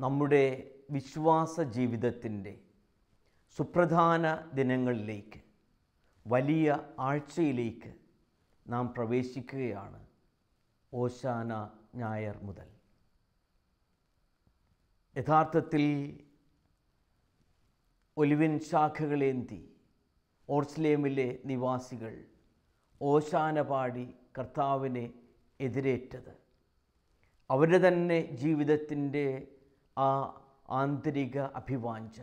നമ്മുടെ വിശ്വാസ ജീവിതത്തിന്റെ സുപ്രധാന ദിനങ്ങളിലേക്ക് വലിയ ആഴ്ചയിലേക്ക് നാം പ്രവേശിക്കുകയാണ് ഓശാന ഞായർ മുതൽ. യഥാർത്ഥത്തിൽ ഒലിവിൻ ശാഖകളേന്തി ഓർസ്ലേമിലെ നിവാസികൾ ഓശാന പാടി കർത്താവിനെ എതിരേറ്റത്. അവരുടെ തന്നെ ജീവിതത്തിന്റെ ആ ആന്തരിക അഭിവാഞ്ച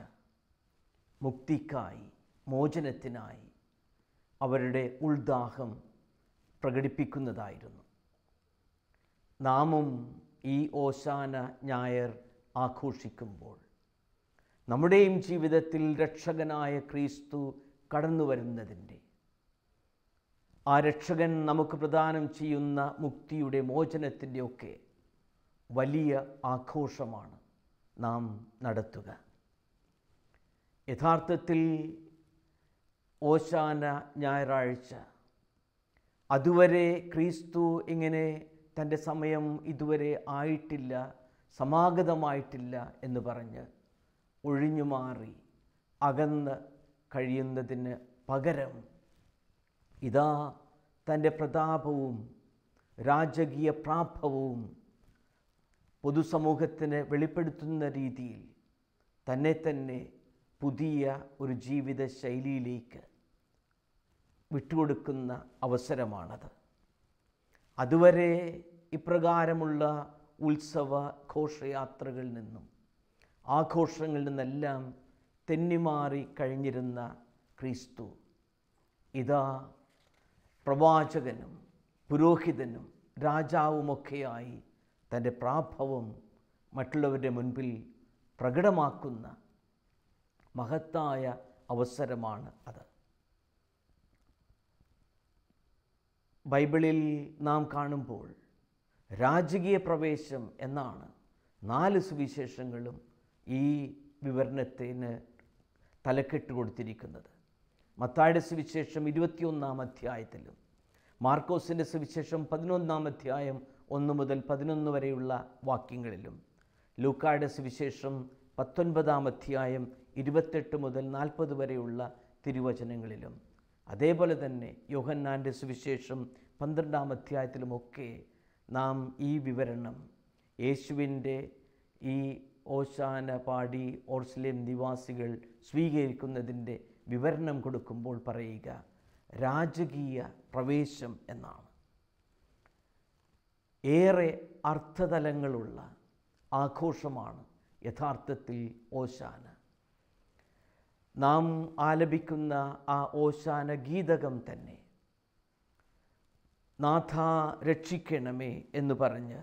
മുക്തിക്കായി മോചനത്തിനായി അവരുടെ ഉൾദാഹം പ്രകടിപ്പിക്കുന്നതായിരുന്നു. നാമും ഈ ഓശാന ഞായർ ആഘോഷിക്കുമ്പോൾ നമ്മുടെയും ജീവിതത്തിൽ രക്ഷകനായ ക്രീസ്തു കടന്നു വരുന്നതിന്റെ ആ രക്ഷകൻ നമുക്ക് പ്രദാനം ചെയ്യുന്ന മുക്തിയുടെ മോചനത്തിന്റെ ഒക്കെ വലിയ ആഘോഷമാണ് നാം നടത്തുക. യഥാർത്ഥത്തിൽ ഓശാന ഞായറാഴ്ച അതുവരെ ക്രീസ്തു ഇങ്ങനെ തന്റെ സമയം ഇതുവരെ ആയിട്ടില്ല സമാഗതമായിട്ടില്ല എന്ന് പറഞ്ഞ് ഒഴിഞ്ഞു മാറി അകന്ന് കഴിയുന്നതിന് പകരം ഇതാ തന്റെ പ്രതാപവും രാജകീയ പ്രാഭവവും പൊതുസമൂഹത്തിന് വെളിപ്പെടുത്തുന്ന രീതിയിൽ തന്നെ തന്നെ പുതിയ ഒരു ജീവിത ശൈലിയിലേക്ക് വിട്ടുകൊടുക്കുന്ന അവസരമാണത്. അതുവരെ ഇപ്രകാരമുള്ള ഉത്സവ ഘോഷയാത്രകളിൽ നിന്നും ആഘോഷങ്ങളിൽ നിന്നെല്ലാം തെന്നിമാറി കഴിഞ്ഞിരുന്ന ക്രിസ്തു. ഇതാ പ്രവാചകനും പുരോഹിതനും രാജാവുമൊക്കെയായി തന്റെ പ്രാഭവം മറ്റുള്ളവരുടെ മുൻപിൽ പ്രകടമാക്കുന്ന മഹത്തായ അവസരമാണ് അത്. ബൈബിളിൽ നാം കാണുമ്പോൾ രാജകീയ പ്രവേശം എന്നാണ് നാല് സുവിശേഷങ്ങളും ഈ വിവരണത്തിന് തലക്കെട്ട് കൊടുത്തിരിക്കുന്നത്. മത്തായുടെ സുവിശേഷം ഇരുപത്തിയൊന്നാം അധ്യായത്തിലും മാർക്കോസിന്റെ സുവിശേഷം പതിനൊന്നാം അധ്യായം ഒന്ന് മുതൽ പതിനൊന്ന് വരെയുള്ള വാക്യങ്ങളിലും ലൂക്കായുടെ സുവിശേഷം പത്തൊൻപതാം അധ്യായം ഇരുപത്തെട്ട് മുതൽ നാൽപ്പത് വരെയുള്ള തിരുവചനങ്ങളിലും അതേപോലെ തന്നെ യോഹന്നാന്റെ സുവിശേഷം പന്ത്രണ്ടാം അധ്യായത്തിലുമൊക്കെ നാം ഈ വിവരണം യേശുവിന്റെ ഈ ഓശാന പാടി ഓർസ്ലേം നിവാസികൾ സ്വീകരിക്കുന്നതിന്റെ വിവരണം കൊടുക്കുമ്പോൾ പറയുക രാജകീയ പ്രവേശം എന്നാണ്. ഏറെ അർത്ഥതലങ്ങളുള്ള ആഘോഷമാണ് യഥാർത്ഥത്തിൽ ഓശാന. നാം ആലപിക്കുന്ന ആ ഓശാന ഗീതകം തന്നെ നാഥ രക്ഷിക്കണമേ എന്ന് പറഞ്ഞ്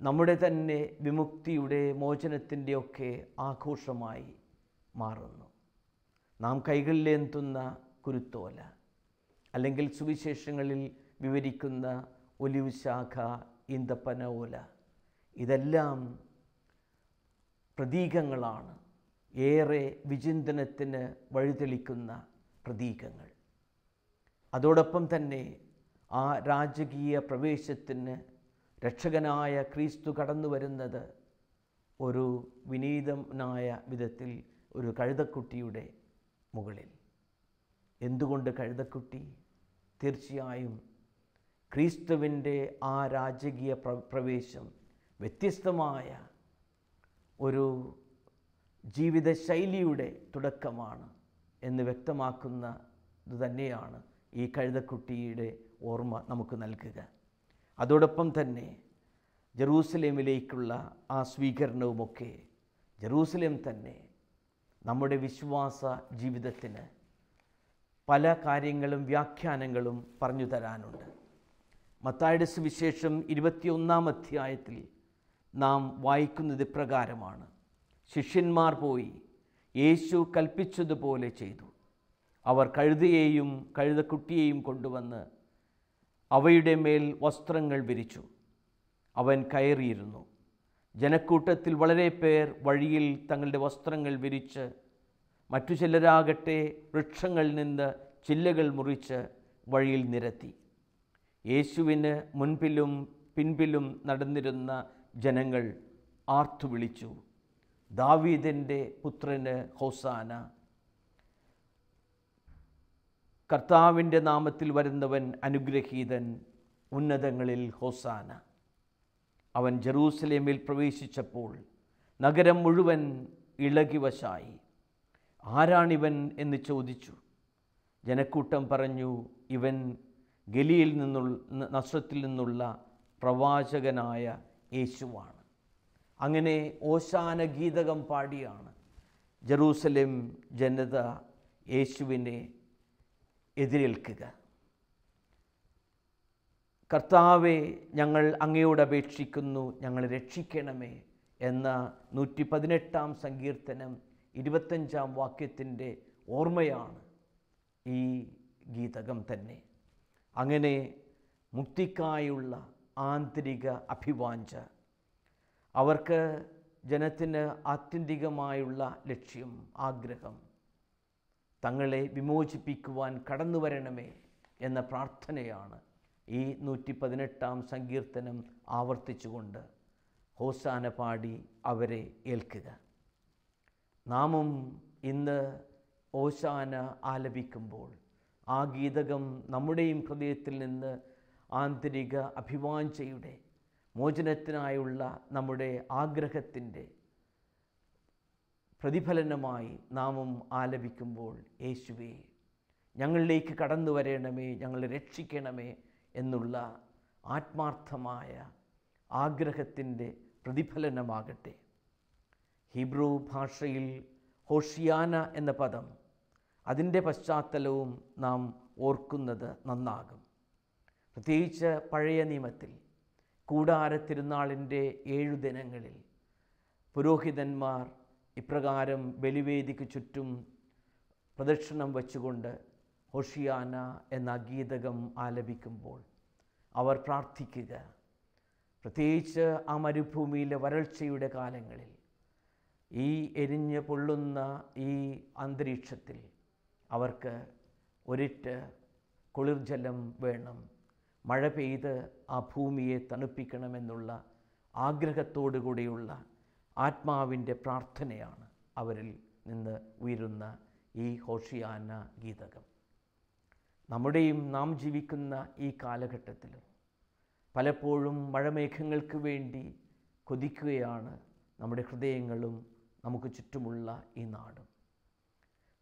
നമ്മുടെ തന്നെ വിമുക്തിയുടെ മോചനത്തിന്റെയൊക്കെ ആഘോഷമായി മാറുന്നു. നാം കൈകളിലേന്തുന്ന കുരുത്തോല അല്ലെങ്കിൽ സുവിശേഷങ്ങളിൽ വിവരിക്കുന്ന ഒലിവ് ശാഖ ഓല ഇതെല്ലാം പ്രതീകങ്ങളാണ്. ഏറെ വിചിന്തനത്തിന് വഴിതെളിക്കുന്ന പ്രതീകങ്ങൾ. അതോടൊപ്പം തന്നെ ആ രാജകീയ പ്രവേശത്തിന് രക്ഷകനായ ക്രീസ്തു കടന്നു വരുന്നത് ഒരു വിനീതനായ വിധത്തിൽ ഒരു കഴുതക്കുട്ടിയുടെ മുകളിൽ. എന്തുകൊണ്ട് കഴുതക്കുട്ടി? തീർച്ചയായും ക്രിസ്തുവിന്റെ ആ രാജകീയ പ്ര പ്രവേശം വ്യത്യസ്തമായ ഒരു ജീവിതശൈലിയുടെ തുടക്കമാണ് എന്ന് വ്യക്തമാക്കുന്നത് തന്നെയാണ് ഈ കഴുതക്കുട്ടിയുടെ ഓർമ്മ നമുക്ക് നൽകുക. അതോടൊപ്പം തന്നെ ജെറൂസലേമിലേക്കുള്ള ആ സ്വീകരണവുമൊക്കെ ജെറൂസലേം തന്നെ നമ്മുടെ വിശ്വാസ ജീവിതത്തിന് പല കാര്യങ്ങളും വ്യാഖ്യാനങ്ങളും പറഞ്ഞു തരാനുണ്ട്. മത്തായുടെ സുവിശേഷം ഇരുപത്തിയൊന്നാം അധ്യായത്തിൽ നാം വായിക്കുന്നത് പ്രകാരമാണ്. ശിഷ്യന്മാർ പോയി യേശു കൽപ്പിച്ചതുപോലെ ചെയ്തു. അവർ കഴുതയെയും കഴുതക്കുട്ടിയെയും കൊണ്ടുവന്ന് അവയുടെ മേൽ വസ്ത്രങ്ങൾ വിരിച്ചു. അവൻ കയറിയിരുന്നു. ജനക്കൂട്ടത്തിൽ വളരെ പേർ വഴിയിൽ തങ്ങളുടെ വസ്ത്രങ്ങൾ വിരിച്ച് മറ്റു ചിലരാകട്ടെ വൃക്ഷങ്ങളിൽ നിന്ന് ചില്ലകൾ മുറിച്ച് വഴിയിൽ നിരത്തി. യേശുവിന് മുൻപിലും പിൻപിലും നടന്നിരുന്ന ജനങ്ങൾ ആർത്തു വിളിച്ചു ദാവീദിന്റെ പുത്രന് ഹോസാന കർത്താവിന്റെ നാമത്തിൽ വരുന്നവൻ അനുഗ്രഹീതൻ ഉന്നതങ്ങളിൽ ഹോസാന. അവൻ ജെറൂസലേമിൽ പ്രവേശിച്ചപ്പോൾ നഗരം മുഴുവൻ ഇളകിവശായി. ആരാണിവൻ എന്ന് ചോദിച്ചു. ജനക്കൂട്ടം പറഞ്ഞു ഇവൻ ഗലിയിൽ നിന്നുള്ള നസ്രത്തിൽ നിന്നുള്ള പ്രവാചകനായ യേശുവാണ്. അങ്ങനെ ഓശാന ഗീതകം പാടിയാണ് ജെറൂസലേം ജനത യേശുവിനെ എതിരേൽക്കുക. കർത്താവെ ഞങ്ങൾ അങ്ങയോട് അപേക്ഷിക്കുന്നു ഞങ്ങൾ രക്ഷിക്കണമേ എന്ന നൂറ്റി പതിനെട്ടാം സങ്കീർത്തനം ഇരുപത്തഞ്ചാം വാക്യത്തിന്റെ ഓർമ്മയാണ് ഈ ഗീതകം തന്നെ. അങ്ങനെ മുക്തിക്കായുള്ള ആന്തരിക അഭിവാഞ്ച. അവർക്ക് ജനത്തിന് ആത്യന്തികമായുള്ള ലക്ഷ്യം ആഗ്രഹം തങ്ങളെ വിമോചിപ്പിക്കുവാൻ കടന്നു വരണമേ എന്ന പ്രാർത്ഥനയാണ് ഈ നൂറ്റി പതിനെട്ടാം സങ്കീർത്തനം ആവർത്തിച്ചുകൊണ്ട് ഹോസാന പാടി അവരെ ഏൽക്കുക. നാമും ഇന്ന് ഓശാന ആലപിക്കുമ്പോൾ ആ ഗീതകം നമ്മുടെയും ഹൃദയത്തിൽ നിന്ന് ആന്തരിക അഭിവാഞ്ചയുടെ മോചനത്തിനായുള്ള നമ്മുടെ ആഗ്രഹത്തിന്റെ പ്രതിഫലനമായി നാമം ആലപിക്കുമ്പോൾ യേശുവേ ഞങ്ങളിലേക്ക് കടന്നു വരണമേ ഞങ്ങളെ രക്ഷിക്കണമേ എന്നുള്ള ആത്മാർത്ഥമായ ആഗ്രഹത്തിന്റെ പ്രതിഫലനമാകട്ടെ. ഹീബ്രു ഭാഷയിൽ ഹോഷിയാന എന്ന പദം അതിന്റെ പശ്ചാത്തലവും നാം ഓർക്കുന്നത് നന്നാകും. പ്രത്യേകിച്ച് പഴയ നിയമത്തിൽ കൂടാര തിരുനാളിന്റെ ഏഴു ദിനങ്ങളിൽ പുരോഹിതന്മാർ ഇപ്രകാരം ബലിവേദിക്ക് ചുറ്റും പ്രദക്ഷിണം വച്ചുകൊണ്ട് ഹൊഷിയാന എന്ന ഗീതകം ആലപിക്കുമ്പോൾ അവർ പ്രാർത്ഥിക്കുക. പ്രത്യേകിച്ച് ആ മരുഭൂമിയിലെ വരൾച്ചയുടെ കാലങ്ങളിൽ ഈ എരിഞ്ഞ് പൊള്ളുന്ന ഈ അന്തരീക്ഷത്തിൽ അവർക്ക് ഒരിറ്റ് കുളിർജലം വേണം. മഴ പെയ്ത് ആ ഭൂമിയെ തണുപ്പിക്കണമെന്നുള്ള ആഗ്രഹത്തോടു കൂടിയുള്ള ആത്മാവിന്റെ പ്രാർത്ഥനയാണ് അവരിൽ നിന്ന് ഉയരുന്ന ഈ ഹോഷിയാന ഗീതകം. നമ്മുടെയും നാം ജീവിക്കുന്ന ഈ കാലഘട്ടത്തിൽ പലപ്പോഴും മഴമേഘങ്ങൾക്ക് വേണ്ടി കൊതിക്കുകയാണ് നമ്മുടെ ഹൃദയങ്ങളും നമുക്ക് ചുറ്റുമുള്ള ഈ നാടും.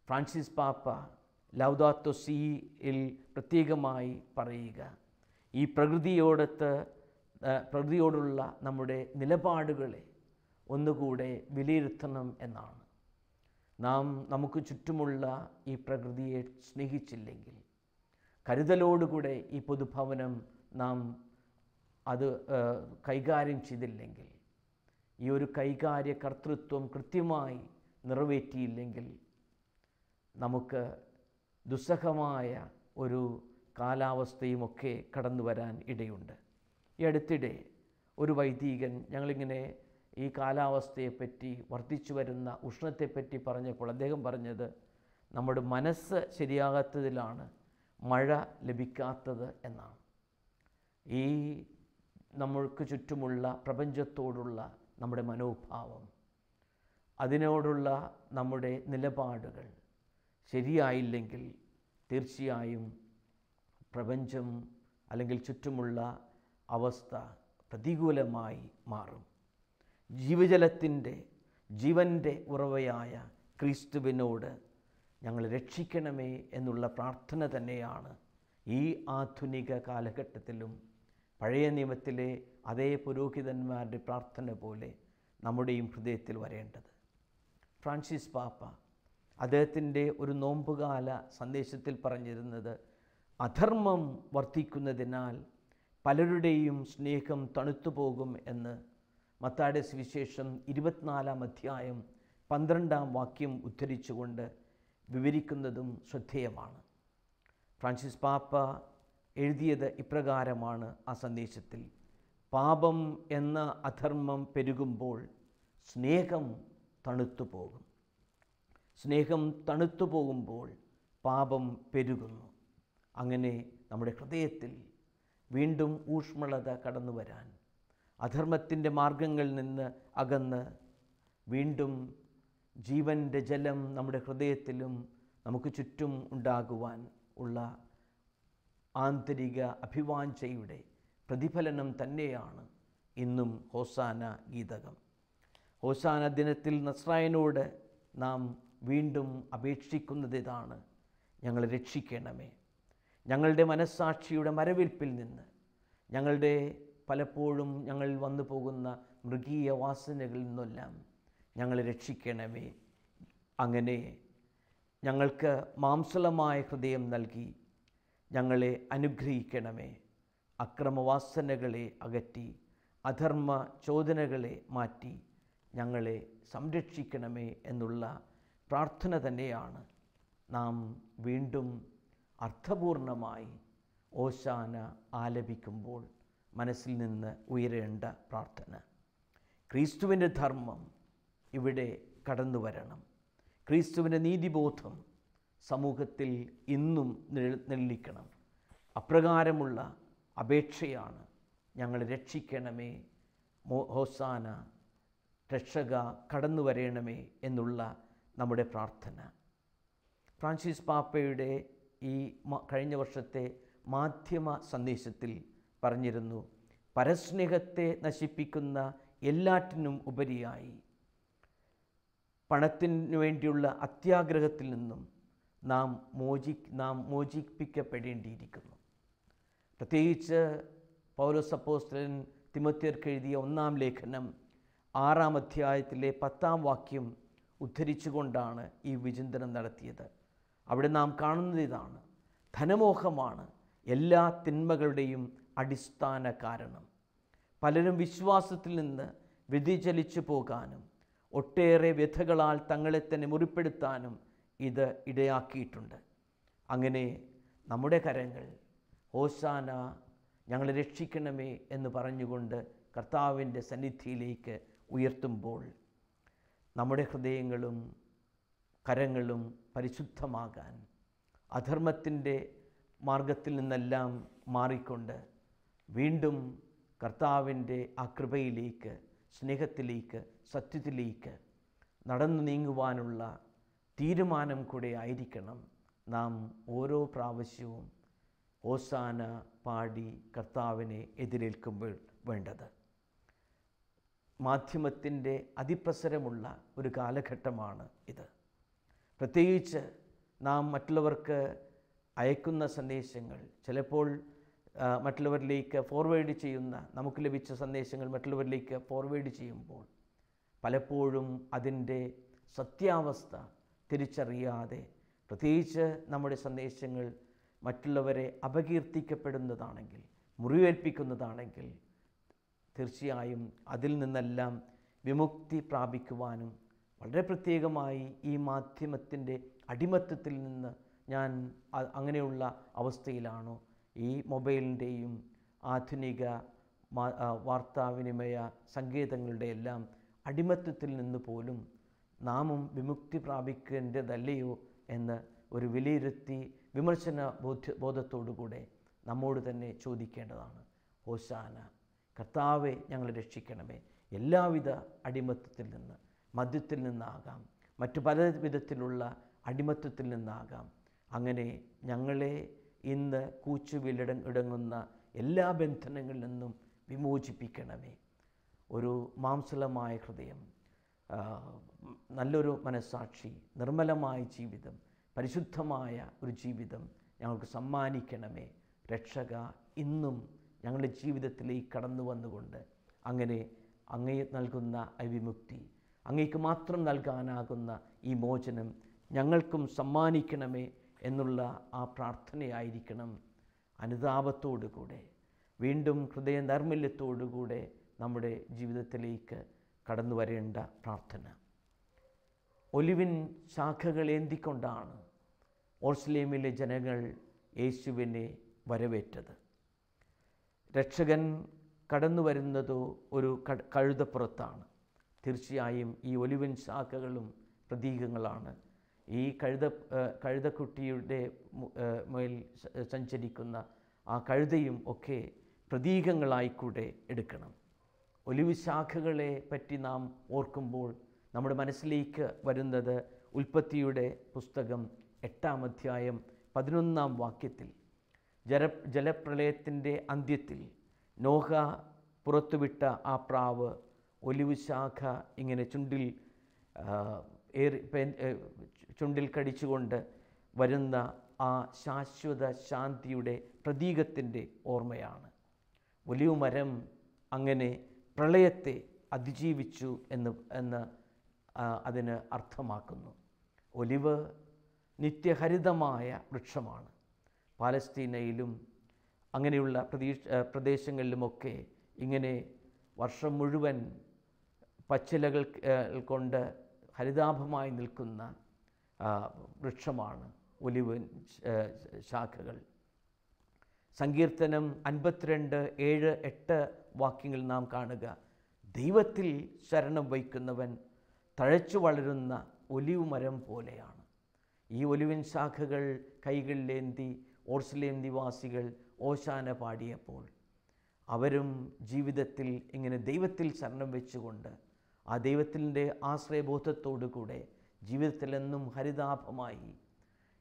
ഫ്രാൻസിസ് പാപ്പ ലൗദാത്തോ സിയിൽ പ്രത്യേകമായി പറയുക ഈ പ്രകൃതിയോടത്ത് പ്രകൃതിയോടുള്ള നമ്മുടെ നിലപാടുകളെ ഒന്നുകൂടെ വിലയിരുത്തണം എന്നാണ്. നാം നമുക്ക് ചുറ്റുമുള്ള ഈ പ്രകൃതിയെ സ്നേഹിച്ചില്ലെങ്കിൽ കരുതലോടുകൂടെ ഈ പൊതുഭവനം നാം അത് കൈകാര്യം ചെയ്തില്ലെങ്കിൽ ഈ ഒരു കൈകാര്യ കർത്തൃത്വം കൃത്യമായി നിറവേറ്റിയില്ലെങ്കിൽ നമുക്ക് ദുസ്സഹമായ ഒരു കാലാവസ്ഥയുമൊക്കെ കടന്നു വരാൻ ഇടയുണ്ട്. ഈ അടുത്തിടെ ഒരു വൈദികൻ ഞങ്ങളിങ്ങനെ ഈ കാലാവസ്ഥയെപ്പറ്റി വർദ്ധിച്ചു വരുന്ന ഉഷ്ണത്തെപ്പറ്റി പറഞ്ഞപ്പോൾ അദ്ദേഹം പറഞ്ഞത് നമ്മുടെ മനസ്സ് ശരിയാകാത്തതിലാണ് മഴ ലഭിക്കാത്തത് എന്നാണ്. ഈ നമ്മൾക്ക് ചുറ്റുമുള്ള പ്രപഞ്ചത്തോടുള്ള നമ്മുടെ മനോഭാവം അതിനോടുള്ള നമ്മുടെ നിലപാടുകൾ ശരിയായില്ലെങ്കിൽ തീർച്ചയായും പ്രപഞ്ചം അല്ലെങ്കിൽ ചുറ്റുമുള്ള അവസ്ഥ പ്രതികൂലമായി മാറും. ജീവജലത്തിന്റെ ജീവന്റെ ഉറവയായ ക്രിസ്തുവിനോട് ഞങ്ങൾ രക്ഷിക്കണമേ എന്നുള്ള പ്രാർത്ഥന തന്നെയാണ് ഈ ആധുനിക കാലഘട്ടത്തിലും പഴയ നിയമത്തിലെ അതേ പുരോഹിതന്മാരുടെ പ്രാർത്ഥന പോലെ നമ്മുടെയും ഹൃദയത്തിൽ വരേണ്ടത്. ഫ്രാൻസിസ് പാപ്പ അദ്ദേഹത്തിന്റെ ഒരു നോമ്പുകാല സന്ദേശത്തിൽ പറഞ്ഞിരുന്നത് അധർമ്മം വർദ്ധിക്കുന്നതിനാൽ പലരുടെയും സ്നേഹം തണുത്തുപോകും എന്ന് മത്തായുടെ സുവിശേഷം ഇരുപത്തിനാലാം അധ്യായം പന്ത്രണ്ടാം വാക്യം ഉദ്ധരിച്ചുകൊണ്ട് വിവരിക്കുന്നതും ശ്രദ്ധേയമാണ്. ഫ്രാൻസിസ് പാപ്പ എഴുതിയത് ഇപ്രകാരമാണ് ആ സന്ദേശത്തിൽ. പാപം എന്ന അധർമ്മം പെരുകുമ്പോൾ സ്നേഹം തണുത്തു പോകും സ്നേഹം തണുത്തു പോകുമ്പോൾ പാപം പെരുകുന്നു. അങ്ങനെ നമ്മുടെ ഹൃദയത്തിൽ വീണ്ടും ഊഷ്മളത കടന്നു വരാൻ അധർമ്മത്തിന്റെ മാർഗങ്ങളിൽ നിന്ന് അകന്ന് വീണ്ടും ജീവന്റെ ജലം നമ്മുടെ ഹൃദയത്തിലും നമുക്ക് ചുറ്റും ഉണ്ടാകുവാൻ ഉള്ള ആന്തരിക അഭിവാഞ്ചയുടെ പ്രതിഫലനം തന്നെയാണ് ഇന്നും ഹോസാന ഗീതകം. ഹോസാന ദിനത്തിൽ നസ്രായനോട് നാം വീണ്ടും അപേക്ഷിക്കുന്നത് ഇതാണ് ഞങ്ങളെ രക്ഷിക്കണമേ. ഞങ്ങളുടെ മനസ്സാക്ഷിയുടെ മരവിൽപ്പിൽ നിന്ന് ഞങ്ങളുടെ പലപ്പോഴും ഞങ്ങൾ വന്നു പോകുന്ന മൃഗീയ വാസനകളിൽ നിന്നെല്ലാം ഞങ്ങളെ രക്ഷിക്കണമേ. അങ്ങനെ ഞങ്ങൾക്ക് മാംസളമായ ഹൃദയം നൽകി ഞങ്ങളെ അനുഗ്രഹിക്കണമേ. അക്രമവാസനകളെ അകറ്റി അധർമ്മ ചോദനകളെ മാറ്റി ഞങ്ങളെ സംരക്ഷിക്കണമേ എന്നുള്ള പ്രാർത്ഥന തന്നെയാണ് നാം വീണ്ടും അർത്ഥപൂർണമായി ഓശാന ആലപിക്കുമ്പോൾ മനസ്സിൽ നിന്ന് ഉയരേണ്ട പ്രാർത്ഥന. ക്രിസ്തുവിന്റെ ധർമ്മം ഇവിടെ കടന്നു വരണം. ക്രിസ്തുവിന്റെ നീതിബോധം സമൂഹത്തിൽ ഇന്നും നിലനിൽക്കണം അപ്രകാരമുള്ള അപേക്ഷയാണ് ഞങ്ങൾ രക്ഷിക്കണമേ. ഹോസാന രക്ഷക കടന്നു വരയണമേ എന്നുള്ള നമ്മുടെ പ്രാർത്ഥന. ഫ്രാൻസിസ് പാപ്പയുടെ ഈ കഴിഞ്ഞ വർഷത്തെ മാധ്യമ സന്ദേശത്തിൽ പറഞ്ഞിരുന്നു. പരസ്നേഹത്തെ നശിപ്പിക്കുന്ന എല്ലാറ്റിനും ഉപരിയായി. പണത്തിനു വേണ്ടിയുള്ള അത്യാഗ്രഹത്തിൽ നിന്നും നാം മോചി നാം മോചിപ്പിക്കപ്പെടേണ്ടിയിരിക്കുന്നു. പ്രത്യേകിച്ച് പൗലോസ് അപ്പോസ്തലൻ തിമത്യർക്ക് എഴുതിയ ഒന്നാം ലേഖനം ആറാം അധ്യായത്തിലെ പത്താം വാക്യം ഉദ്ധരിച്ചുകൊണ്ടാണ് ഈ വിചിന്തനം നടത്തിയത്. അവിടെ നാം കാണുന്നത് ഇതാണ്. ധനമോഹമാണ് എല്ലാ തിന്മകളുടെയും അടിസ്ഥാന കാരണം. പലരും വിശ്വാസത്തിൽ നിന്ന് വ്യതിചലിച്ചു പോകാനും ഒട്ടേറെ വ്യഥകളാൽ തങ്ങളെ തന്നെ മുറിപ്പെടുത്താനും ഇത് ഇടയാക്കിയിട്ടുണ്ട്. അങ്ങനെ നമ്മുടെ കരങ്ങൾ ഹോസാന ഞങ്ങളെ രക്ഷിക്കണമേ എന്ന് പറഞ്ഞുകൊണ്ട് കർത്താവിന്റെ സന്നിധിയിലേക്ക് ഉയർത്തുമ്പോൾ നമ്മുടെ ഹൃദയങ്ങളും കരങ്ങളും പരിശുദ്ധമാകാൻ അധർമ്മത്തിന്റെ മാർഗത്തിൽ നിന്നെല്ലാം മാറിക്കൊണ്ട് വീണ്ടും കർത്താവിന്റെ ആ കൃപയിലേക്ക് സ്നേഹത്തിലേക്ക് സത്യത്തിലേക്ക് നടന്നു നീങ്ങുവാനുള്ള തീരുമാനം കൂടെ ആയിരിക്കണം. നാം ഓരോ പ്രാവശ്യവും ഓസാന പാടി കർത്താവിനെ എതിരേൽക്കുമ്പോൾ വേണ്ടത്. മാധ്യമത്തിന്റെ അതിപ്രസരമുള്ള ഒരു കാലഘട്ടമാണ് ഇത്. പ്രത്യേകിച്ച് നാം മറ്റുള്ളവർക്ക് അയക്കുന്ന സന്ദേശങ്ങൾ ചിലപ്പോൾ മറ്റുള്ളവരിലേക്ക് ഫോർവേഡ് ചെയ്യുന്ന നമുക്ക് ലഭിച്ച സന്ദേശങ്ങൾ മറ്റുള്ളവരിലേക്ക് ഫോർവേഡ് ചെയ്യുമ്പോൾ പലപ്പോഴും അതിന്റെ സത്യാവസ്ഥ തിരിച്ചറിയാതെ പ്രത്യേകിച്ച് നമ്മുടെ സന്ദേശങ്ങൾ മറ്റുള്ളവരെ അപകീർത്തിക്കപ്പെടുന്നതാണെങ്കിൽ മുറിവേൽപ്പിക്കുന്നതാണെങ്കിൽ തീർച്ചയായും അതിൽ നിന്നെല്ലാം വിമുക്തി പ്രാപിക്കുവാനും വളരെ പ്രത്യേകമായി ഈ മാധ്യമത്തിന്റെ അടിമത്തത്തിൽ നിന്ന് ഞാൻ അങ്ങനെയുള്ള അവസ്ഥയിലാണോ ഈ മൊബൈലിന്റെയും ആധുനിക വാർത്താവിനിമയ സങ്കേതങ്ങളുടെ എല്ലാം അടിമത്വത്തിൽ നിന്ന് പോലും നാമും വിമുക്തി പ്രാപിക്കേണ്ടതല്ലയോ എന്ന് ഒരു വിലയിരുത്തി വിമർശന ബോധ്യ ബോധത്തോടുകൂടെ നമ്മോട് തന്നെ ചോദിക്കേണ്ടതാണ്. ഓശാന കർത്താവെ ഞങ്ങൾ രക്ഷിക്കണമേ. എല്ലാവിധ അടിമത്വത്തിൽ നിന്ന് മദ്യത്തിൽ നിന്നാകാം. മറ്റു പല വിധത്തിലുള്ള അടിമത്തത്തിൽ നിന്നാകാം. അങ്ങനെ ഞങ്ങളെ ഇന്ന് കൂച്ചുവിലിട ഇടങ്ങുന്ന എല്ലാ ബന്ധനങ്ങളിൽ നിന്നും വിമോചിപ്പിക്കണമേ. ഒരു മാംസലമായ ഹൃദയം നല്ലൊരു മനസ്സാക്ഷി നിർമ്മലമായ ജീവിതം പരിശുദ്ധമായ ഒരു ജീവിതം ഞങ്ങൾക്ക് സമ്മാനിക്കണമേ. രക്ഷക ഇന്നും ഞങ്ങളുടെ ജീവിതത്തിലേക്ക് കടന്നു വന്നുകൊണ്ട് അങ്ങനെ അങ്ങേ നൽകുന്ന അവിമുക്തി അങ്ങേക്ക് മാത്രം നൽകാനാകുന്ന ഈ മോചനം ഞങ്ങൾക്കും സമ്മാനിക്കണമേ. എന്നുള്ള ആ പ്രാർത്ഥനയായിരിക്കണം അനുതാപത്തോടുകൂടെ. വീണ്ടും ഹൃദയ നൈർമല്യത്തോടുകൂടെ നമ്മുടെ ജീവിതത്തിലേക്ക് കടന്നു വരേണ്ട പ്രാർത്ഥന. ഒലിവിൻ ശാഖകൾ ഏന്തിക്കൊണ്ടാണ് ഓർസ്ലേമിലെ ജനങ്ങൾ യേശുവിനെ വരവേറ്റത്. രക്ഷകൻ കടന്നു വരുന്നതോ ഒരു കഴുതപ്പുറത്താണ്. തീർച്ചയായും ഈ ഒലിവൻ ശാഖകളും പ്രതീകങ്ങളാണ്. ഈ കഴുത കഴുതക്കുട്ടിയുടെ മേൽ സഞ്ചരിക്കുന്ന ആ കഴുതയും ഒക്കെ പ്രതീകങ്ങളായിക്കൂടെ എടുക്കണം. ഒലിവ് ശാഖകളെ പറ്റി നാം ഓർക്കുമ്പോൾ നമ്മുടെ മനസ്സിലേക്ക് വരുന്നത് ഉൽപ്പത്തിയുടെ പുസ്തകം എട്ടാം അധ്യായം പതിനൊന്നാം വാക്യത്തിൽ. ജല ജലപ്രളയത്തിന്റെ അന്ത്യത്തിൽ നോഹ പുറത്തുവിട്ട ആ പ്രാവ് ഒലിവ് ശാഖ ഇങ്ങനെ ചുണ്ടിൽ ഏറി ചുണ്ടിൽ കടിച്ചുകൊണ്ട് വരുന്ന ആ ശാശ്വത ശാന്തിയുടെ പ്രതീകത്തിന്റെ ഓർമ്മയാണ്. വലിയ മരം അങ്ങനെ പ്രളയത്തെ അതിജീവിച്ചു എന്ന് എന്ന് അതിന് അർത്ഥമാക്കുന്നു. ഒലിവ് നിത്യഹരിതമായ വൃക്ഷമാണ്. പാലസ്തീനയിലും അങ്ങനെയുള്ള പ്രതീക്ഷ പ്രദേശങ്ങളിലുമൊക്കെ ഇങ്ങനെ വർഷം മുഴുവൻ പച്ചിലകൾ കൊണ്ട് ഹരിതാഭമായി നിൽക്കുന്ന വൃക്ഷമാണ് ഒലിവ് ശാഖകൾ. സങ്കീർത്തനം അൻപത്തിരണ്ട് ഏഴ് എട്ട് വാക്യങ്ങൾ നാം കാണുക. ദൈവത്തിൽ ശരണം വയ്ക്കുന്നവൻ തഴച്ചു വളരുന്ന ഒലിവ് മരം പോലെയാണ്. ഈ ഒലിവിൻ ശാഖകൾ കൈകളിലേന്തി ഓർസ്ലേം നിവാസികൾ ഓശാന പാടിയപ്പോൾ അവരും ജീവിതത്തിൽ ഇങ്ങനെ ദൈവത്തിൽ ശരണം വെച്ചുകൊണ്ട് ആ ദൈവത്തിന്റെ ആശ്രയബോധത്തോടു കൂടെ ജീവിതത്തിലെന്നും ഹരിതാഭമായി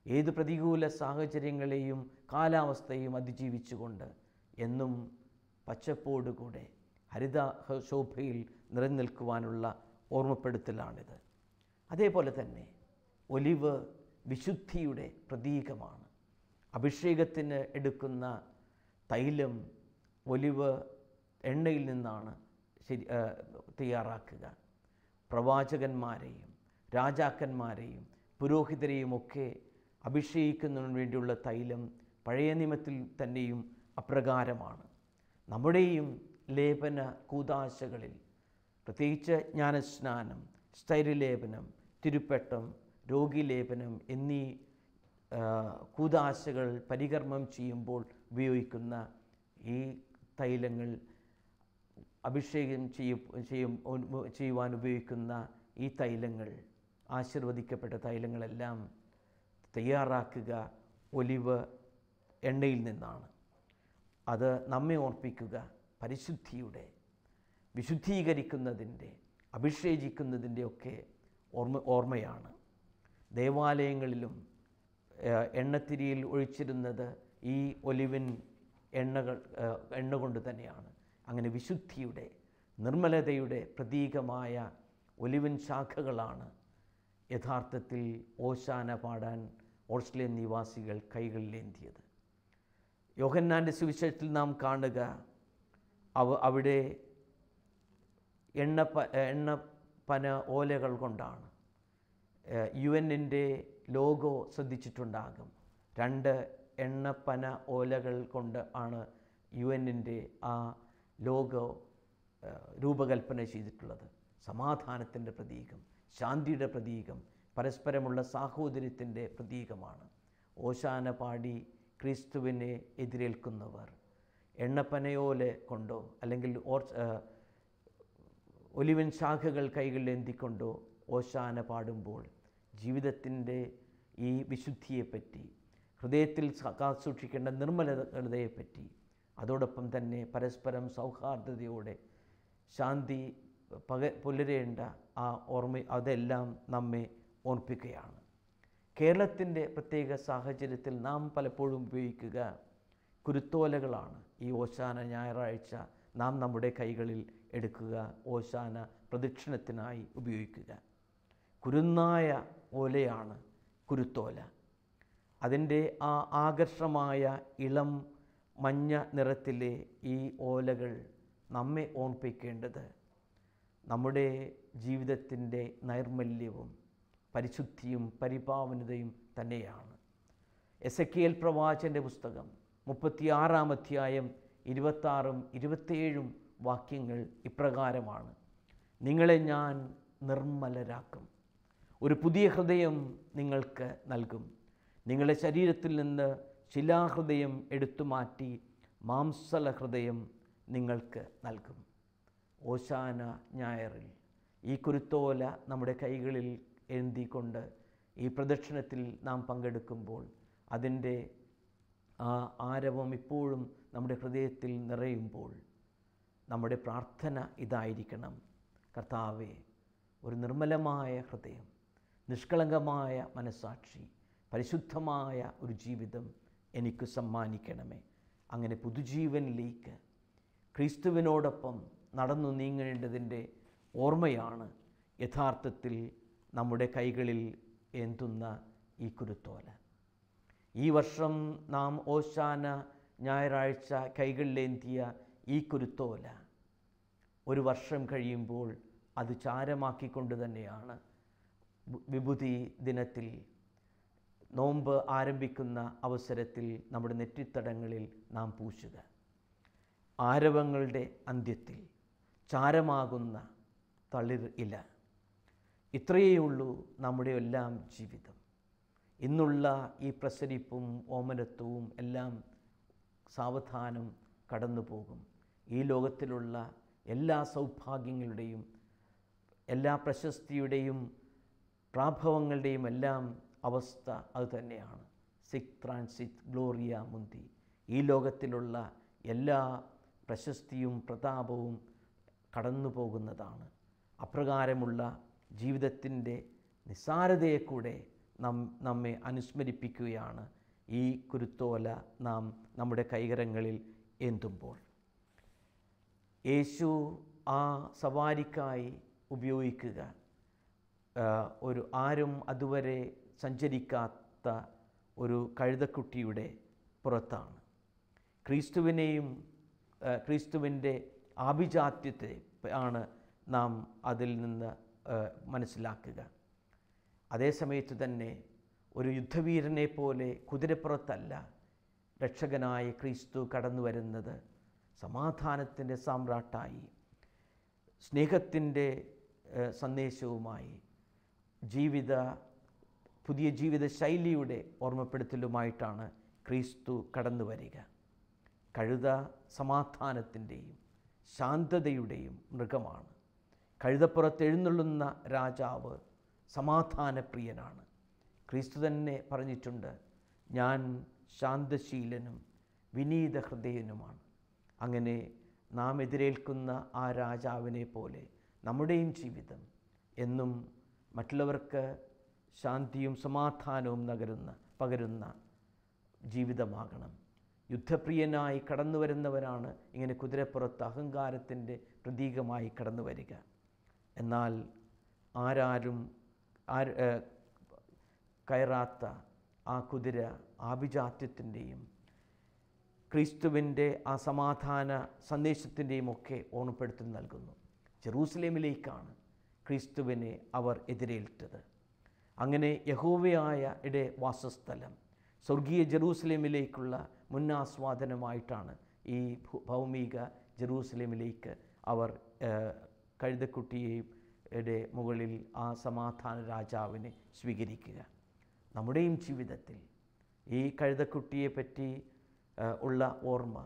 ഏത് പ്രതികൂല സാഹചര്യങ്ങളെയും കാലാവസ്ഥയും അതിജീവിച്ചുകൊണ്ട് എന്നും പച്ചപ്പോടുകൂടെ ഹരിത ശോഭയിൽ നിലനിൽക്കുവാനുള്ള ഓർമ്മപ്പെടുത്തലാണിത്. അതേപോലെ തന്നെ ഒലിവ് വിശുദ്ധിയുടെ പ്രതീകമാണ്. അഭിഷേകത്തിന് എടുക്കുന്ന തൈലം ഒലിവ് എണ്ണയിൽ നിന്നാണ് ശരി തയ്യാറാക്കുക. പ്രവാചകന്മാരെയും രാജാക്കന്മാരെയും പുരോഹിതരെയും ഒക്കെ അഭിഷേകിക്കുന്നതിന് വേണ്ടിയുള്ള തൈലം പഴയ നിയമത്തിൽ തന്നെയും അപ്രകാരമാണ്. നമ്മുടെയും ലേപന കൂതാശകളിൽ പ്രത്യേകിച്ച് ജ്ഞാനസ്നാനം സ്ഥൈര്യലേപനം തിരുപ്പട്ടം രോഗിലേപനം എന്നീ കൂതാശകൾ പരികർമ്മം ചെയ്യുമ്പോൾ ഉപയോഗിക്കുന്ന ഈ തൈലങ്ങൾ അഭിഷേകം ചെയ്യും ചെയ്യും ചെയ്യുവാൻ ഉപയോഗിക്കുന്ന ഈ തൈലങ്ങൾ ആശീർവദിക്കപ്പെട്ട തൈലങ്ങളെല്ലാം തയ്യാറാക്കുക ഒലിവ് എണ്ണയിൽ നിന്നാണ്. അത് നമ്മെ ഓർപ്പിക്കുക പരിശുദ്ധിയുടെ വിശുദ്ധീകരിക്കുന്നതിന്റെ അഭിഷേചിക്കുന്നതിന്റെ ഒക്കെ ഓർമ്മ ഓർമ്മയാണ്. ദേവാലയങ്ങളിലും എണ്ണത്തിരിയിൽ ഒഴിച്ചിരുന്നത് ഈ ഒലിവിൻ എണ്ണകൾ എണ്ണ കൊണ്ട് തന്നെയാണ്. അങ്ങനെ വിശുദ്ധിയുടെ നിർമ്മലതയുടെ പ്രതീകമായ ഒലിവൻ ശാഖകളാണ് യഥാർത്ഥത്തിൽ ഓശാന പാടാൻ ഓസ്ട്രേലിയൻ നിവാസികൾ കൈകളിലേന്തിയത്. യോഹന്നാന്റെ സുവിശേഷത്തിൽ നാം കാണുക അവ അവിടെ എണ്ണപ്പ എണ്ണപ്പന ഓലകൾ കൊണ്ടാണ് യു എന്നിന്റെ ലോഗോ ശ്രദ്ധിച്ചിട്ടുണ്ടാകും. രണ്ട് എണ്ണപ്പന ഓലകൾ കൊണ്ട് ആണ് യു എന്നിന്റെ ആ ലോഗോ രൂപകൽപ്പന ചെയ്തിട്ടുള്ളത്. സമാധാനത്തിന്റെ പ്രതീകം ശാന്തിയുടെ പ്രതീകം പരസ്പരമുള്ള സാഹോദര്യത്തിന്റെ പ്രതീകമാണ്. ഓശാന പാടി ക്രിസ്തുവിനെ എതിരേൽക്കുന്നവർ എണ്ണപ്പനയോലെ കൊണ്ടോ അല്ലെങ്കിൽ ഓർ ഒലിവൻ ശാഖകൾ കൈകളിൽ എന്തിക്കൊണ്ടോ ഓശാന പാടുമ്പോൾ ജീവിതത്തിന്റെ ഈ വിശുദ്ധിയെപ്പറ്റി ഹൃദയത്തിൽ കാത്തുസൂക്ഷിക്കേണ്ട നിർമ്മലതയെപ്പറ്റി അതോടൊപ്പം തന്നെ പരസ്പരം സൗഹാർദ്ദതയോടെ ശാന്തി പക പുലരേണ്ട ആ ഓർമ്മ അതെല്ലാം നമ്മെ ഓർപ്പിക്കുകയാണ്. കേരളത്തിന്റെ പ്രത്യേക സാഹചര്യത്തിൽ നാം പലപ്പോഴും ഉപയോഗിക്കുക കുരുത്തോലകളാണ്. ഈ ഓശാന ഞായറാഴ്ച നാം നമ്മുടെ കൈകളിൽ എടുക്കുക ഓശാന പ്രദക്ഷിണത്തിനായി ഉപയോഗിക്കുക. കുരുന്നായ ഓലയാണ് കുരുത്തോല. അതിന്റെ ആ ആകർഷമായ ഇളം മഞ്ഞ നിറത്തിലെ ഈ ഓലകൾ നമ്മെ ഓർപ്പിക്കേണ്ടത് നമ്മുടെ ജീവിതത്തിന്റെ നൈർമല്യവും പരിശുദ്ധിയും പരിപാവനതയും തന്നെയാണ്. എസ് എ കെ എൽ പ്രവാചന്റെ പുസ്തകം മുപ്പത്തിയാറാം അധ്യായം ഇരുപത്താറും ഇരുപത്തേഴും വാക്യങ്ങൾ ഇപ്രകാരമാണ്. നിങ്ങളെ ഞാൻ നിർമ്മലരാക്കും. ഒരു പുതിയ ഹൃദയം നിങ്ങൾക്ക് നൽകും. നിങ്ങളുടെ ശരീരത്തിൽ നിന്ന് ശിലാഹൃദയം എടുത്തു മാറ്റി മാംസല ഹൃദയം നിങ്ങൾക്ക് നൽകും. ഓശാന ഞായറിൽ ഈ കുരുത്തോല നമ്മുടെ കൈകളിൽ ഏന്തിക്കൊണ്ട് ഈ പ്രദക്ഷിണത്തിൽ നാം പങ്കെടുക്കുമ്പോൾ അതിന്റെ ആ ആരവം ഇപ്പോഴും നമ്മുടെ ഹൃദയത്തിൽ നിറയുമ്പോൾ നമ്മുടെ പ്രാർത്ഥന ഇതായിരിക്കണം. കർത്താവെ ഒരു നിർമ്മലമായ ഹൃദയം നിഷ്കളങ്കമായ മനസാക്ഷി പരിശുദ്ധമായ ഒരു ജീവിതം എനിക്ക് സമ്മാനിക്കണമേ. അങ്ങനെ പുതുജീവനിലേക്ക് ക്രിസ്തുവിനോടൊപ്പം നടന്നു നീങ്ങേണ്ടതിന്റെ ഓർമ്മയാണ് യഥാർത്ഥത്തിൽ നമ്മുടെ കൈകളിൽ എന്തുന്ന ഈ കുരുത്തോല. ഈ വർഷം നാം ഓശാന ഞായറാഴ്ച കൈകളിലേന്തിയ ഈ കുരുത്തോല. ഒരു വർഷം കഴിയുമ്പോൾ അത് ചാരമാക്കിക്കൊണ്ട് തന്നെയാണ് വിഭുതി ദിനത്തിൽ നോമ്പ് ആരംഭിക്കുന്ന അവസരത്തിൽ നമ്മുടെ നെറ്റിത്തടങ്ങളിൽ നാം പൂശുക. ആരവങ്ങളുടെ അന്ത്യത്തിൽ ചാരമാകുന്ന തളിർ ഇല. ഇത്രയേ ഉള്ളൂ നമ്മുടെ എല്ലാം ജീവിതം. ഇന്നുള്ള ഈ പ്രസരിപ്പും ഓമനത്വവും എല്ലാം സാവധാനം കടന്നു പോകും. ഈ ലോകത്തിലുള്ള എല്ലാ സൗഭാഗ്യങ്ങളുടെയും എല്ലാ പ്രശസ്തിയുടെയും പ്രാഭവങ്ങളുടെയും എല്ലാം അവസ്ഥ അതുതന്നെയാണ് സിക് ട്രാൻസിറ്റ് ഗ്ലോറിയ മുന്തി ഈ ലോകത്തിലുള്ള എല്ലാ പ്രശസ്തിയും പ്രതാപവും കടന്നു പോകുന്നതാണ്. അപ്രകാരമുള്ള ജീവിതത്തിന്റെ നിസ്സാരതയെ കൂടെ നം നമ്മെ അനുസ്മരിപ്പിക്കുകയാണ് ഈ കുരുത്തോല നാം നമ്മുടെ കൈകരങ്ങളിൽ എന്തുമ്പോൾ യേശു ആ സവാരിക്കായി ഉപയോഗിക്കുക. ഒരു ആരും അതുവരെ സഞ്ചരിക്കാത്ത ഒരു കഴുതക്കുട്ടിയുടെ പുറത്താണ്. ക്രിസ്തുവിനെയും ക്രിസ്തുവിന്റെ ആഭിജാത്യത്തെ ആണ് നാം അതിൽ നിന്ന് മനസ്സിലാക്കുക. അതേസമയത്ത് തന്നെ ഒരു യുദ്ധവീരനെ പോലെ കുതിരപ്പുറത്തല്ല രക്ഷകനായ ക്രിസ്തു കടന്നു വരുന്നത്. സമാധാനത്തിന്റെ സാമ്രാട്ടായി സ്നേഹത്തിന്റെ സന്ദേശവുമായി ജീവിത പുതിയ ജീവിത ശൈലിയുടെ ഓർമ്മപ്പെടുത്തലുമായിട്ടാണ് ക്രിസ്തു കടന്നു വരിക കഴുത സമാധാനത്തിന്റെയും ശാന്തതയുടെയും മൃഗമാണ്. കഴുതപ്പുറത്ത് എഴുന്നള്ളുന്ന രാജാവ് സമാധാനപ്രിയനാണ്. ക്രിസ്തു തന്നെ പറഞ്ഞിട്ടുണ്ട് ഞാൻ ശാന്തശീലനും വിനീത ഹൃദയനുമാണ് അങ്ങനെ നാം എതിരേൽക്കുന്ന ആ രാജാവിനെ പോലെ നമ്മുടെയും ജീവിതം എന്നും മറ്റുള്ളവർക്ക് ശാന്തിയും സമാധാനവും നകരുന്ന പകരുന്ന ജീവിതമാകണം. യുദ്ധപ്രിയനായി കടന്നു വരുന്നവരാണ് ഇങ്ങനെ കുതിരപ്പുറത്ത് അഹങ്കാരത്തിന്റെ പ്രതീകമായി കടന്നു വരിക. എന്നാൽ ആരാരും ആര് കയറാത്ത ആ കുതിര ആഭിജാത്യത്തിന്റെയും ക്രിസ്തുവിന്റെ ആ സമാധാന സന്ദേശത്തിന്റെയും ഒക്കെ ഓണപ്പെടുത്തി നൽകുന്നു. ജെറൂസലേമിലേക്കാണ് ക്രിസ്തുവിനെ അവർ എതിരേൽറ്റത് അങ്ങനെ യഹോവയായ ഇടെ വാസസ്ഥലം. സ്വർഗീയ ജെറൂസലേമിലേക്കുള്ള മുന്നാസ്വാദനമായിട്ടാണ് ഈ ഭൗമിക ജെറൂസലേമിലേക്ക് അവർ കഴുതക്കുട്ടിയെയും യുടെ മുകളിൽ ആ സമാധാന രാജാവിനെ സ്വീകരിക്കുക. നമ്മുടെയും ജീവിതത്തിൽ ഈ കഴുതക്കുട്ടിയെ പറ്റി ഉള്ള ഓർമ്മ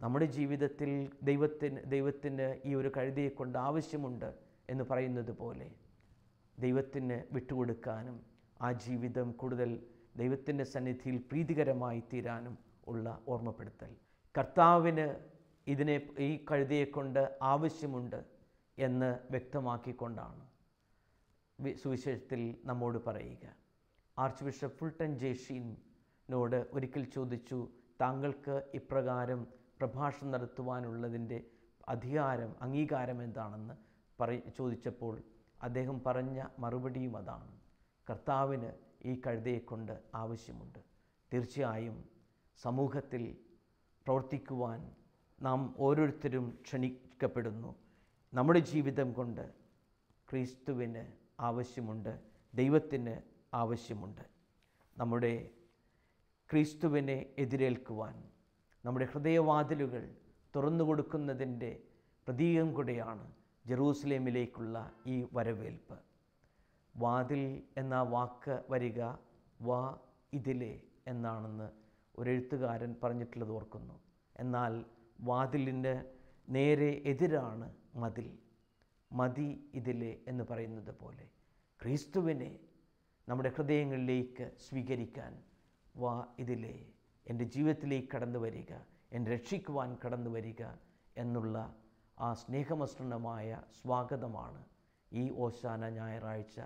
നമ്മുടെ ജീവിതത്തിൽ ദൈവത്തിന് ദൈവത്തിന് ഈ ഒരു കഴുതയെ കൊണ്ട് ആവശ്യമുണ്ട് എന്ന് പറയുന്നത് പോലെ ദൈവത്തിന് വിട്ടുകൊടുക്കാനും ആ ജീവിതം കൂടുതൽ ദൈവത്തിന്റെ സന്നിധിയിൽ പ്രീതികരമായി തീരാനും ഉള്ള ഓർമ്മപ്പെടുത്തൽ. കർത്താവിന് ഇതിനെ ഈ കഴുതിയെക്കൊണ്ട് കൊണ്ട് ആവശ്യമുണ്ട് എന്ന് വ്യക്തമാക്കിക്കൊണ്ടാണ് സുവിശേഷത്തിൽ നമ്മോട് പറയുക. ആർച്ച് ബിഷപ്പ് ഫുൾട്ടൻ ജേഷീനോട് ഒരിക്കൽ ചോദിച്ചു താങ്കൾക്ക് ഇപ്രകാരം പ്രഭാഷണം നടത്തുവാനുള്ളതിന്റെ അധികാരം അംഗീകാരം എന്താണെന്ന്? പറ ചോദിച്ചപ്പോൾ അദ്ദേഹം പറഞ്ഞ മറുപടിയും അതാണ്. കർത്താവിന് ഈ കഴുതയെക്കൊണ്ട് ആവശ്യമുണ്ട്. തീർച്ചയായും സമൂഹത്തിൽ പ്രവർത്തിക്കുവാൻ നാം ഓരോരുത്തരും ക്ഷണിക്കപ്പെടുന്നു. നമ്മുടെ ജീവിതം കൊണ്ട് ക്രിസ്തുവിന് ആവശ്യമുണ്ട് ദൈവത്തിന് ആവശ്യമുണ്ട്. നമ്മുടെ ക്രിസ്തുവിനെ എതിരേൽക്കുവാൻ നമ്മുടെ ഹൃദയവാതിലുകൾ തുറന്നു കൊടുക്കുന്നതിന്റെ പ്രതീകം കൂടെയാണ് ജെറൂസലേമിലേക്കുള്ള ഈ വരവേൽപ്പ്. വാതിൽ എന്ന വാക്ക് വരിക വാ ഇതിലെ എന്നാണെന്ന് ഒരു എഴുത്തുകാരൻ പറഞ്ഞിട്ടുള്ളത് ഓർക്കുന്നു. എന്നാൽ വാതിലിന്റെ നേരെ എതിരാണ് മതിൽ. മതി ഇതിലെ എന്ന് പറയുന്നത് പോലെ ക്രിസ്തുവിനെ നമ്മുടെ ഹൃദയങ്ങളിലേക്ക് സ്വീകരിക്കാൻ വാ ഇതിലെ എന്റെ ജീവിതത്തിലേക്ക് കടന്നു വരിക എന്നെ രക്ഷിക്കുവാൻ കടന്നു വരിക എന്നുള്ള ആ സ്നേഹമസൃണമായ സ്വാഗതമാണ് ഈ ഓശാന ഞായറാഴ്ച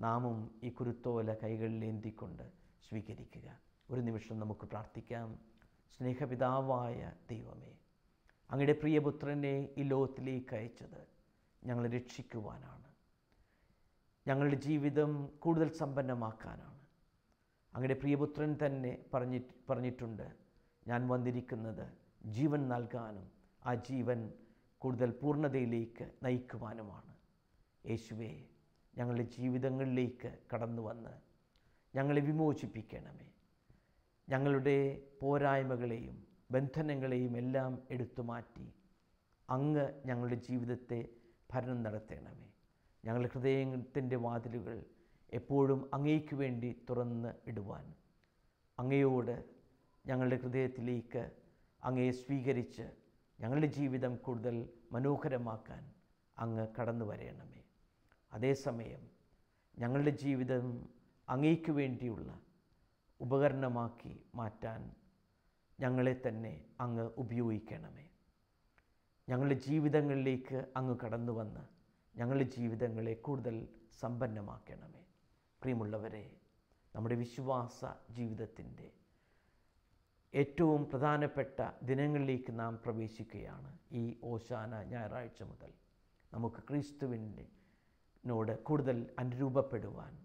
നാമും ഈ കുരുത്തോല കൈകളിലേന്തിക്കൊണ്ട് സ്വീകരിക്കുക. ഒരു നിമിഷം നമുക്ക് പ്രാർത്ഥിക്കാം. സ്നേഹപിതാവായ ദൈവമേ അങ്ങയുടെ പ്രിയപുത്രനെ ഈ ലോകത്തിലേക്ക് അയച്ചത് ഞങ്ങളെ രക്ഷിക്കുവാനാണ്. ഞങ്ങളുടെ ജീവിതം കൂടുതൽ സമ്പന്നമാക്കാനാണ്. അങ്ങയുടെ പ്രിയപുത്രൻ തന്നെ പറഞ്ഞി പറഞ്ഞിട്ടുണ്ട് ഞാൻ വന്നിരിക്കുന്നത് ജീവൻ നൽകാനും ആ ജീവൻ കൂടുതൽ പൂർണതയിലേക്ക് നയിക്കുവാനുമാണ്. യേശുവെ ഞങ്ങളുടെ ജീവിതങ്ങളിലേക്ക് കടന്നു വന്ന് ഞങ്ങളെ വിമോചിപ്പിക്കണമേ. ഞങ്ങളുടെ പോരായ്മകളെയും ബന്ധനങ്ങളെയും എല്ലാം എടുത്തു മാറ്റി അങ്ങ് ഞങ്ങളുടെ ജീവിതത്തെ ഭരണം നടത്തണമേ. ഞങ്ങളുടെ ഹൃദയത്തിന്റെ വാതിലുകൾ എപ്പോഴും അങ്ങേക്ക് വേണ്ടി തുറന്ന് ഇടുവാൻ അങ്ങയോട് ഞങ്ങളുടെ ഹൃദയത്തിലേക്ക് അങ്ങയെ സ്വീകരിച്ച് ഞങ്ങളുടെ ജീവിതം കൂടുതൽ മനോഹരമാക്കാൻ അങ്ങ് കടന്നു വരയണമേ അതേസമയം ഞങ്ങളുടെ ജീവിതം അങ്ങേക്ക് വേണ്ടിയുള്ള ഉപകരണമാക്കി മാറ്റാൻ ഞങ്ങളെ തന്നെ അങ്ങ് ഉപയോഗിക്കണമേ. ഞങ്ങളുടെ ജീവിതങ്ങളിലേക്ക് അങ്ങ് കടന്നു വന്ന് ഞങ്ങളുടെ ജീവിതങ്ങളെ കൂടുതൽ സമ്പന്നമാക്കണമേ. പ്രിയമുള്ളവരെ നമ്മുടെ വിശ്വാസ ജീവിതത്തിന്റെ ഏറ്റവും പ്രധാനപ്പെട്ട ദിനങ്ങളിലേക്ക് നാം പ്രവേശിക്കുകയാണ് ഈ ഓശാന ഞായറാഴ്ച മുതൽ. നമുക്ക് ക്രിസ്തുവിന്റെ നോട് കൂടുതൽ അനുരൂപപ്പെടുവാൻ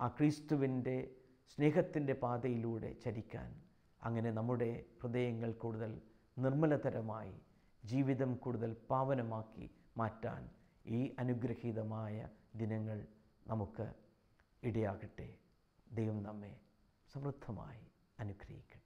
ആ ക്രിസ്തുവിന്റെ സ്നേഹത്തിന്റെ പാതയിലൂടെ ചരിക്കാൻ അങ്ങനെ നമ്മുടെ ഹൃദയങ്ങൾ കൂടുതൽ നിർമ്മലതരമായി ജീവിതം കൂടുതൽ പാവനമാക്കി മാറ്റാൻ ഈ അനുഗ്രഹീതമായ ദിനങ്ങൾ നമുക്ക് ഇടയാകട്ടെ. ദൈവം നമ്മെ സമൃദ്ധമായി അനുഗ്രഹിക്കട്ടെ.